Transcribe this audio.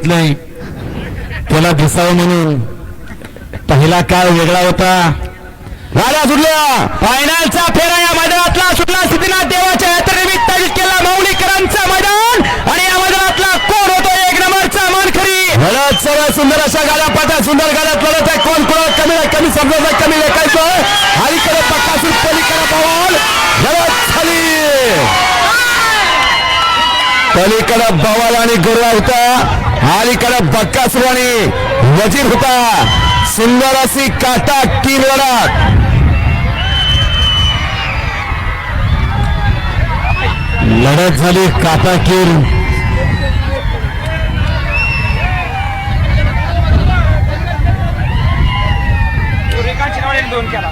घेतलंय. त्याला दिसावं म्हणून. पहिला काळ वेगळा होता. राजा सुटल्या फायनलचा फेरा या मैदानातला सुटला. सिद्धीनाथ देवाच्या यात्रेनिमित्त केला माऊलीकरांचा मैदान. आणि या मैदानातला कोण होतो? एक नंबरचा मानखरी लढत सर्व सुंदर अशा गाड्या पाट्या सुंदर गाड्यात लढत आहे. कोण कोण कमी आहे, कमी समजायचं कमी लेखायचं. अलीकडे पक्कासून पलीकडे पवाल लढत झाली. पलीकडे बवाल आणि गुरुवा होता अलीकडे बक्कासूर आणि वजीर होता. सुंदर अशी काटा कीर लढत. लढत झाली काटाकीर रेखाची दोन केला.